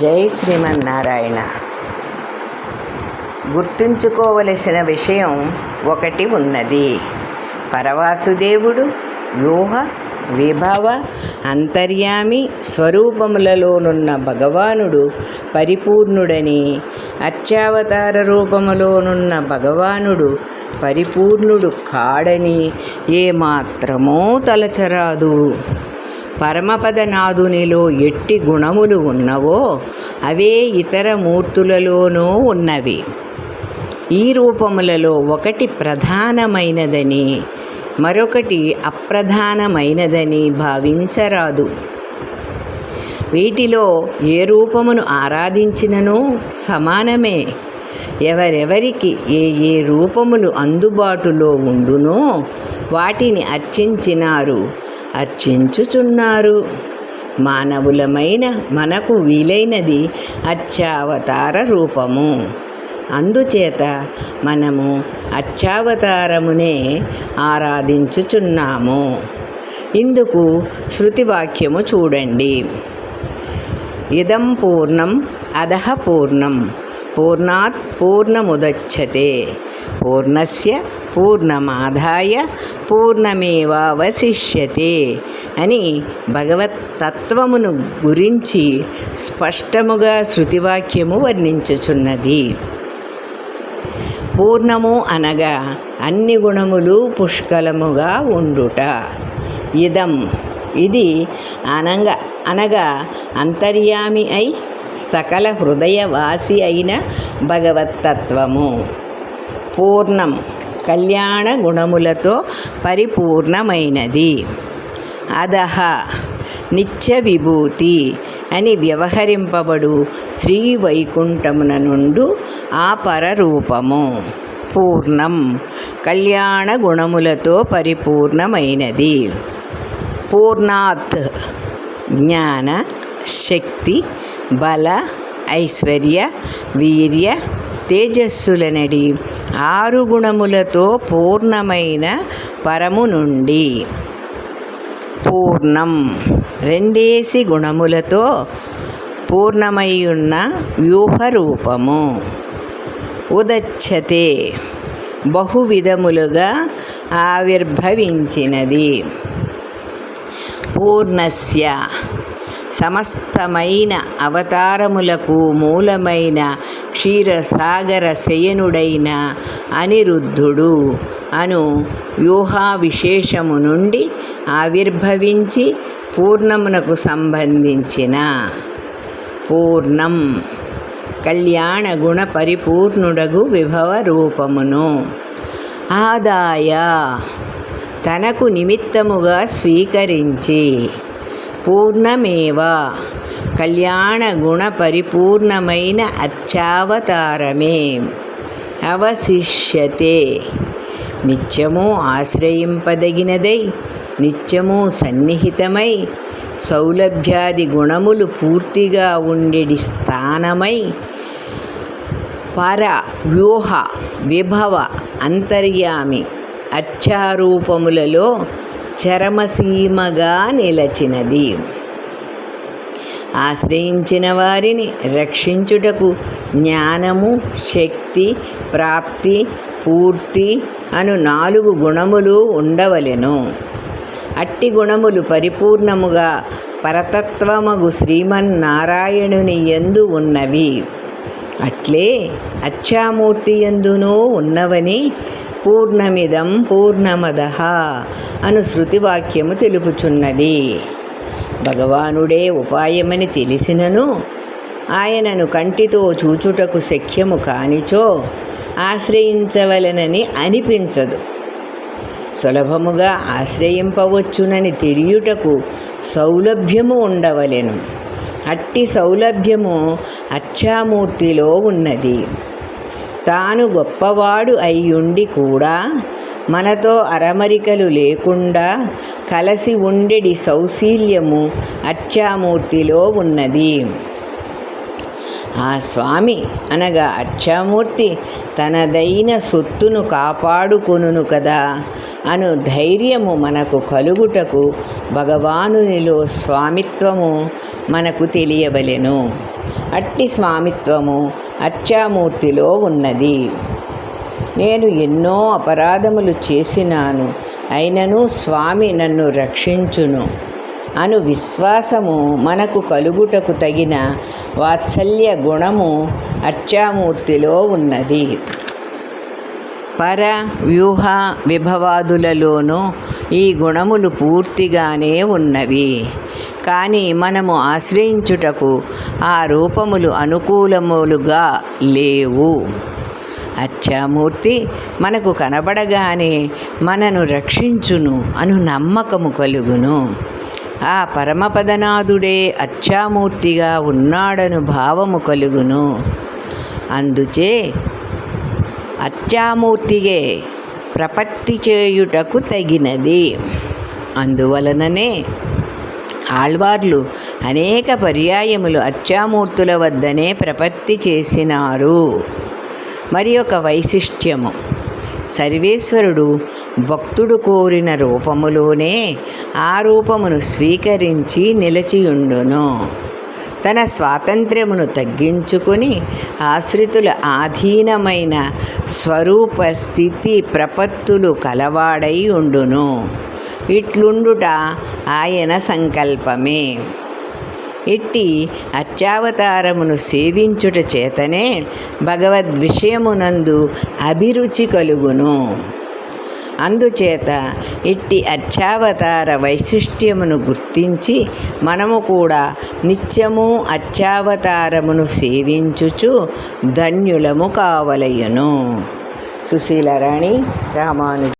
జై శ్రీమన్నారాయణ. గుర్తుంచుకోవలసిన విషయం ఒకటి ఉన్నది. పరవాసుదేవుడు వ్యూహ విభవ అంతర్యామి స్వరూపములలోనున్న భగవానుడు పరిపూర్ణుడని అత్యావతార రూపములోనున్న భగవానుడు పరిపూర్ణుడు కాడని ఏమాత్రమూ తలచరాదు. పరమపదనాథునిలో ఎట్టి గుణములు ఉన్నవో అవే ఇతర మూర్తులలోనూ ఉన్నవి. ఈ రూపములలో ఒకటి ప్రధానమైనదని మరొకటి అప్రధానమైనదని భావించరాదు. వీటిలో ఏ రూపమును ఆరాధించినను సమానమే. ఎవరెవరికి ఏ ఏ రూపములు అందుబాటులో ఉండునో వాటిని అర్చించినారు. అర్చించుచున్నారు. మానవులమైన మనకు వీలైనది అర్చావతార రూపము. అందుచేత మనము అర్చావతారమునే ఆరాధించుచున్నాము. ఇందుకు శృతివాక్యము చూడండి. ఇదం పూర్ణం అధ పూర్ణం. పూర్ణాత్ పూర్ణముదచ్చతే పూర్ణస్య పూర్ణమాదాయ పూర్ణమేవావశిష్యతే అని భగవత్ తత్వమును గురించి స్పష్టముగా శృతివాక్యము వర్ణించుచున్నది. పూర్ణము అనగా అన్ని గుణములు పుష్కలముగా ఉండుట. ఇదం. ఇది అనగా అనగా అంతర్యామి అయి సకల హృదయవాసి అయిన భగవత్తత్వము. పూర్ణం కళ్యాణ గుణములతో పరిపూర్ణమైనది. అదహ నిత్య విభూతి అని వ్యవహరింపబడు శ్రీ వైకుంఠమున నుండు ఆ పరరూపము. పూర్ణం కళ్యాణ గుణములతో పరిపూర్ణమైనది. పూర్ణాత్ జ్ఞాన శక్తి బల ఐశ్వర్య వీర్య తేజస్సులనడి ఆరు గుణములతో పూర్ణమైన పరము నుండి. పూర్ణం. రెండేసి గుణములతో పూర్ణమయ్యున్న వ్యూహరూపము. ఉదచ్చతే బహువిధములుగా ఆవిర్భవించినది. పూర్ణస్య. సమస్తమైన అవతారములకు మూలమైన క్షీరసాగర శయనుడైన అనిరుద్ధుడు అను వ్యూహా విశేషము నుండి ఆవిర్భవించి పూర్ణమునకు సంబంధించిన పూర్ణం కళ్యాణ గుణ పరిపూర్ణుడగు విభవ రూపమును. ఆదాయ తనకు నిమిత్తముగా స్వీకరించి పూర్ణమేవ కళ్యాణ గుణ పరిపూర్ణమైన అర్చావతారమే అవశిష్యతే. నిత్యము ఆశ్రయింపదగినదై నిత్యము సన్నిహితమై సౌలభ్యాది గుణములు పూర్తిగా ఉండేడి స్థానమై పర వ్యూహ విభవ అంతర్యామి అర్చారూపములలో చరమసీమగా నిలచినది. ఆశ్రయించిన వారిని రక్షించుటకు జ్ఞానము శక్తి ప్రాప్తి పూర్తి అను నాలుగు గుణములు ఉండవలెను. అట్టి గుణములు పరిపూర్ణముగా పరతత్వమగు శ్రీమన్నారాయణుని ఎందు ఉన్నవి. అట్లే అచ్చామూర్తి ఎందునూ ఉన్నవని పూర్ణమిదం పూర్ణమద అను శృతివాక్యము తెలుపుచున్నది. భగవానుడే ఉపాయమని తెలిసినను ఆయనను కంటితో చూచుటకు శక్యము కానిచో ఆశ్రయించవలెనని అనిపించదు. సులభముగా ఆశ్రయింపవచ్చునని తెలియుటకు సౌలభ్యము ఉండవలెను. అట్టి సౌలభ్యము అచ్చామూర్తిలో ఉన్నది. తాను గొప్పవాడు అయ్యుండి కూడా మనతో అరమరికలు లేకుండా కలసి ఉండెడి సౌశీల్యము అచ్చామూర్తిలో ఉన్నది. ఆ స్వామి అనగా అచ్చామూర్తి తనదైన సొత్తును కాపాడుకొనును కదా అను ధైర్యము మనకు కలుగుటకు భగవానునిలో స్వామిత్వము మనకు తెలియవలెను. అట్టి స్వామిత్వము అచ్చామూర్తిలో ఉన్నది. నేను ఎన్నో అపరాధములు చేసినాను అయినను స్వామి నన్ను రక్షించును. అను విశ్వాసము మనకు కలుగుటకు తగిన వాత్సల్య గుణము అచ్చామూర్తిలో ఉన్నది. పర వ్యూహ విభవాదులలోనూ ఈ గుణములు పూర్తిగానే ఉన్నవి. కానీ మనము ఆశ్రయించుటకు ఆ రూపములు అనుకూలములుగా లేవు. అచ్చామూర్తి మనకు కనబడగానే మనను రక్షించును అను నమ్మకము కలుగును. ఆ పరమపదనాథుడే అచ్చామూర్తిగా ఉన్నాడను భావము కలుగును. అందుచే అచ్చామూర్తిగే ప్రపత్తి చేయుటకు తగినది. అందువలననే ఆళ్వార్లు అనేక పర్యాయములు అచ్చామూర్తుల వద్దనే ప్రపత్తి చేసినారు. మరి ఒక వైశిష్ట్యము. సర్వేశ్వరుడు భక్తుడు కోరిన రూపములోనే ఆ రూపమును స్వీకరించి నిలచియుండును. తన స్వాతంత్ర్యమును తగ్గించుకొని ఆశ్రితుల ఆధీనమైన స్వరూప స్థితి ప్రపత్తులు కలవాడై ఉండును. ఇట్లుండుట ఆయన సంకల్పమే. ఇట్టి అత్యావతారమును సేవించుట చేతనే భగవద్విషయమునందు అభిరుచి కలుగును. అందుచేత ఇట్టి అత్యావతార వైశిష్ట్యమును గుర్తించి మనము కూడా నిత్యము అత్యావతారమును సేవించుచు ధన్యులము కావలయును. సుశీలరాణి రామాను